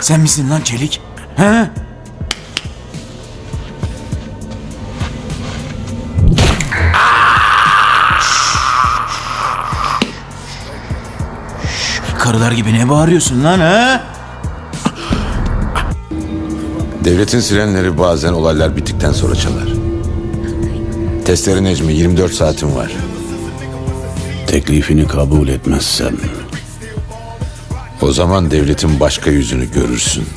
Sen misin lan Çelik? He? Karılar gibi ne bağırıyorsun lan ha? Devletin sirenleri bazen olaylar bittikten sonra çalar. Testleri Necmi 24 saatim var. Teklifini kabul etmezsem O zaman devletin başka yüzünü görürsün.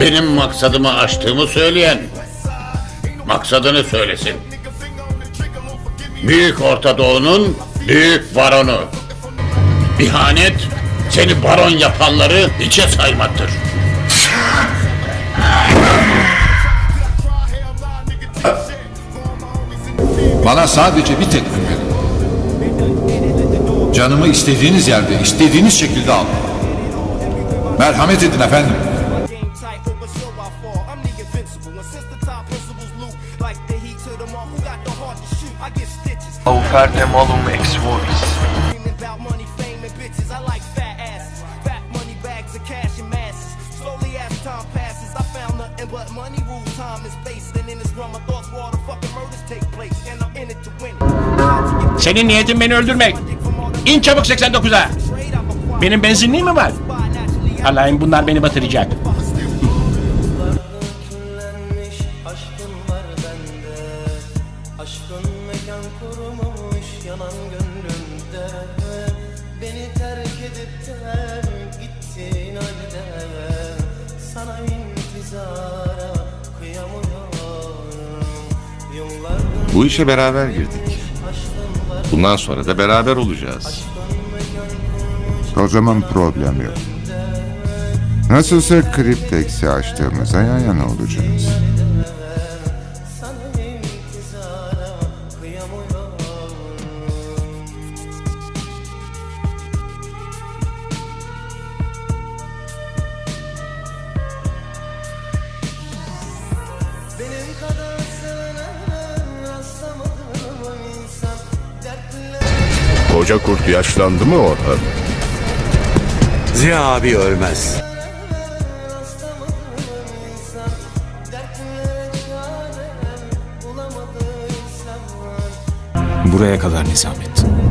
Benim maksadımı aştığımı söyleyen maksadını söylesin. Büyük Orta Doğu'nun büyük baronu. İhanet seni baron yapanları hiçe saymaktır. Bana sadece bir teklif verin. Canımı istediğiniz yerde, istediğiniz şekilde alın. Merhamet edin efendim. Oferte malum ex. Slowly as time passes, I found nothing but money rules time and space. And in this my thoughts all the fucking Senin niyetin beni öldürmek. İn çabuk 89'a. Benim benzinliğim mi var? Allah'ım bunlar beni batıracak. Bu işe beraber girdik. Bundan sonra da beraber olacağız. O zaman problem yok. Nasılsa Kriptex'i açtığımızda yan yana olacağız. sana intizara kıyamıyorum Koca kurt yaşlandı mı Orhan? Ziya abi ölmez. Buraya kadar Nizamettin.